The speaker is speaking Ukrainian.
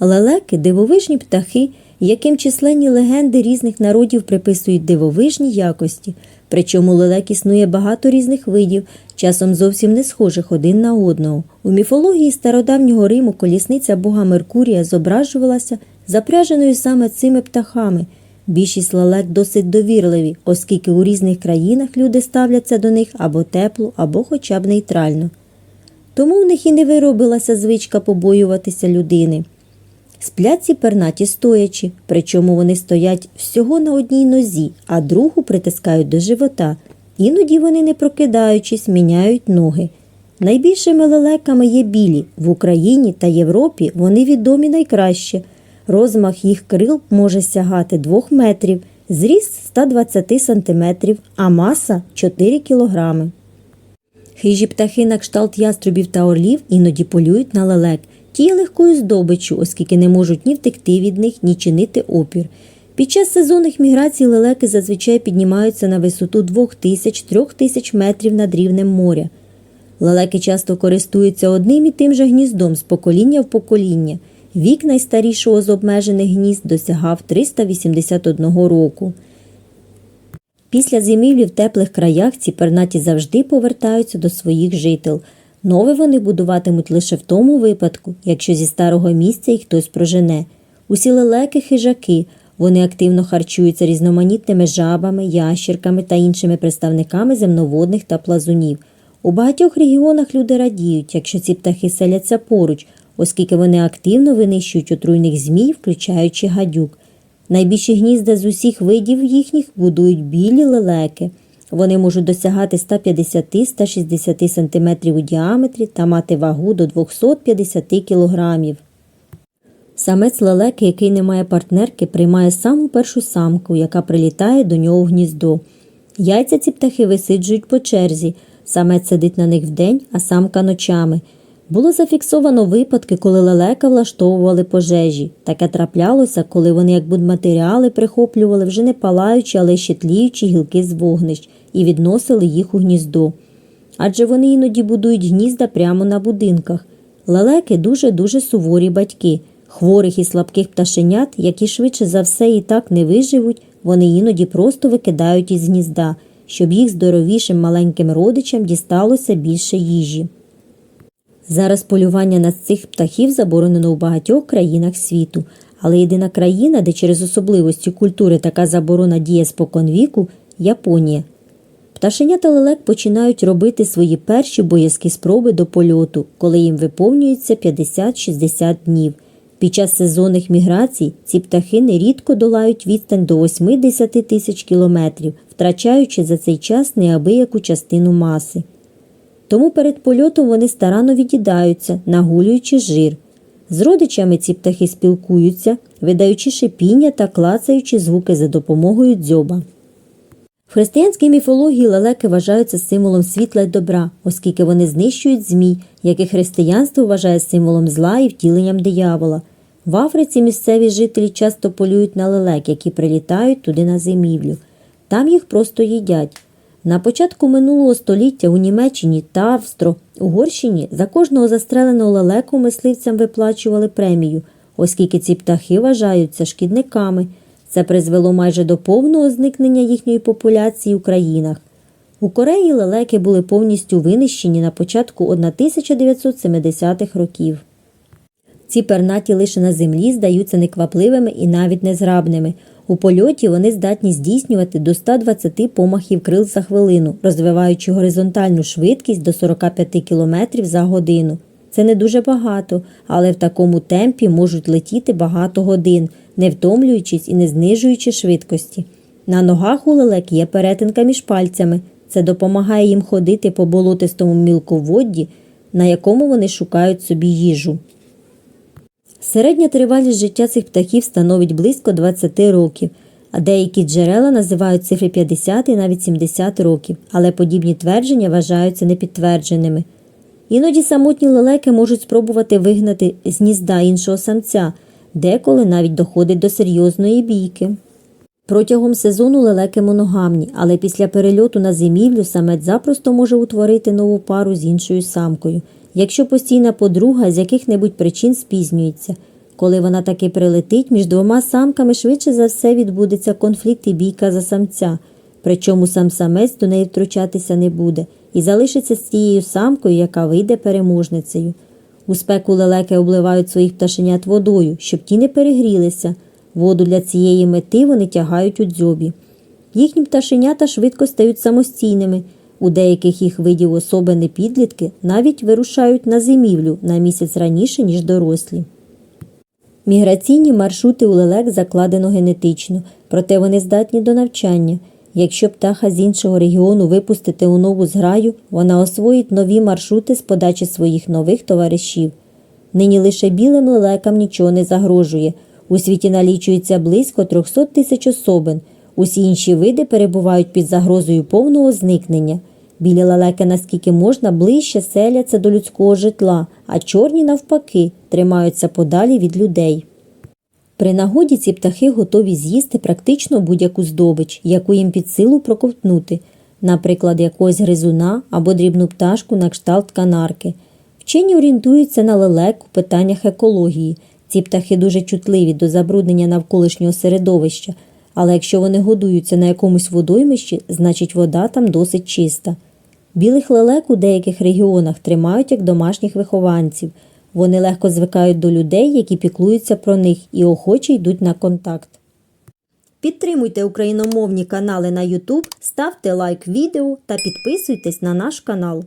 Лелеки дивовижні птахи, яким численні легенди різних народів приписують дивовижні якості. Причому лелек існує багато різних видів, часом зовсім не схожих один на одного. У міфології стародавнього Риму колісниця бога Меркурія зображувалася запряженою саме цими птахами. Більшість лелек досить довірливі, оскільки у різних країнах люди ставляться до них або тепло, або хоча б нейтрально. Тому в них і не виробилася звичка побоюватися людини. Сплять ці пернаті стоячи, причому вони стоять всього на одній нозі, а другу притискають до живота. Іноді вони, не прокидаючись, міняють ноги. Найбільшими лелеками є білі. В Україні та Європі вони відомі найкраще. Розмах їх крил може сягати 2 метрів, зріст 120 сантиметрів, а маса 4 кілограми. Хижі птахи на кшталт яструбів та орлів іноді полюють на лелек. Ті легкою здобиччю, оскільки не можуть ні втекти від них, ні чинити опір. Під час сезонних міграцій лелеки зазвичай піднімаються на висоту 2000-3000 метрів над рівнем моря. Лелеки часто користуються одним і тим же гніздом з покоління в покоління. Вік найстарішого з обмежених гнізд досягав 381 року. Після зимівлі в теплих краях ці пернаті завжди повертаються до своїх жител. Нове вони будуватимуть лише в тому випадку, якщо зі старого місця їх хтось прожене. Усі лелеки хижаки. Вони активно харчуються різноманітними жабами, ящірками та іншими представниками земноводних та плазунів. У багатьох регіонах люди радіють, якщо ці птахи селяться поруч, оскільки вони активно винищують отруйних змій, включаючи гадюк. Найбільші гнізда з усіх видів їхніх будують білі лелеки. Вони можуть досягати 150-160 см у діаметрі та мати вагу до 250 кг. Самець лелеки, який не має партнерки, приймає саму першу самку, яка прилітає до нього в гніздо. Яйця ці птахи висиджують по черзі. Самець сидить на них вдень, а самка ночами. Було зафіксовано випадки, коли лелека влаштовували пожежі. Таке траплялося, коли вони як будматеріали прихоплювали вже не палаючі, але ще тліючі гілки з вогнищ і відносили їх у гніздо. Адже вони іноді будують гнізда прямо на будинках. Лелеки дуже-дуже суворі батьки. Хворих і слабких пташенят, які швидше за все і так не виживуть, вони іноді просто викидають із гнізда, щоб їх здоровішим маленьким родичам дісталося більше їжі. Зараз полювання на цих птахів заборонено у багатьох країнах світу, але єдина країна, де через особливості культури така заборона діє споконвіку – Японія. Пташенята лелек починають робити свої перші боязкі спроби до польоту, коли їм виповнюється 50-60 днів. Під час сезонних міграцій ці птахи нерідко долають відстань до 80 тисяч кілометрів, втрачаючи за цей час неабияку частину маси. Тому перед польотом вони старанно від'їдаються, нагулюючи жир. З родичами ці птахи спілкуються, видаючи шипіння та клацаючи звуки за допомогою дзьоба. В християнській міфології лелеки вважаються символом світла й добра, оскільки вони знищують змій, яких християнство вважає символом зла і втіленням диявола. В Африці місцеві жителі часто полюють на лелек, які прилітають туди на зимівлю. Там їх просто їдять. На початку минулого століття у Німеччині та Австро-Угорщині за кожного застреленого лелеку мисливцям виплачували премію, оскільки ці птахи вважаються шкідниками. Це призвело майже до повного зникнення їхньої популяції у країнах. У Кореї лелеки були повністю винищені на початку 1970-х років. Ці пернаті лише на землі здаються неквапливими і навіть незграбними. У польоті вони здатні здійснювати до 120 помахів крил за хвилину, розвиваючи горизонтальну швидкість до 45 км за годину. Це не дуже багато, але в такому темпі можуть летіти багато годин, не втомлюючись і не знижуючи швидкості. На ногах у лелек є перетинка між пальцями. Це допомагає їм ходити по болотистому мілководді, на якому вони шукають собі їжу. Середня тривалість життя цих птахів становить близько 20 років, а деякі джерела називають цифри 50 і навіть 70 років, але подібні твердження вважаються непідтвердженими. Іноді самотні лелеки можуть спробувати вигнати з гнізда іншого самця, деколи навіть доходить до серйозної бійки. Протягом сезону лелеки моногамні, але після перельоту на зимівлю самець запросто може утворити нову пару з іншою самкою, якщо постійна подруга з яких-небудь причин спізнюється. Коли вона таки прилетить, між двома самками швидше за все відбудеться конфлікт і бійка за самця. Причому сам самець до неї втручатися не буде і залишиться з тією самкою, яка вийде переможницею. У спеку лелеки обливають своїх пташенят водою, щоб ті не перегрілися. Воду для цієї мети вони тягають у дзьобі. Їхні пташенята швидко стають самостійними. У деяких їх видів особини підлітки навіть вирушають на зимівлю на місяць раніше, ніж дорослі. Міграційні маршрути у лелек закладено генетично, проте вони здатні до навчання. Якщо птаха з іншого регіону випустити у нову зграю, вона освоїть нові маршрути з подачі своїх нових товаришів. Нині лише білим лелекам нічого не загрожує. У світі налічується близько 300 тисяч особин. Усі інші види перебувають під загрозою повного зникнення. Білі лелеки, наскільки можна, ближче селяться до людського житла, а чорні, навпаки, тримаються подалі від людей. При нагоді ці птахи готові з'їсти практично будь-яку здобич, яку їм під силу проковтнути, наприклад, якогось гризуна або дрібну пташку на кшталт канарки. Вчені орієнтуються на лелек у питаннях екології. Ці птахи дуже чутливі до забруднення навколишнього середовища, але якщо вони годуються на якомусь водоймищі, значить вода там досить чиста. Білих лелек у деяких регіонах тримають як домашніх вихованців. Вони легко звикають до людей, які піклуються про них і охоче йдуть на контакт. Підтримуйте україномовні канали на YouTube, ставте лайк відео та підписуйтесь на наш канал.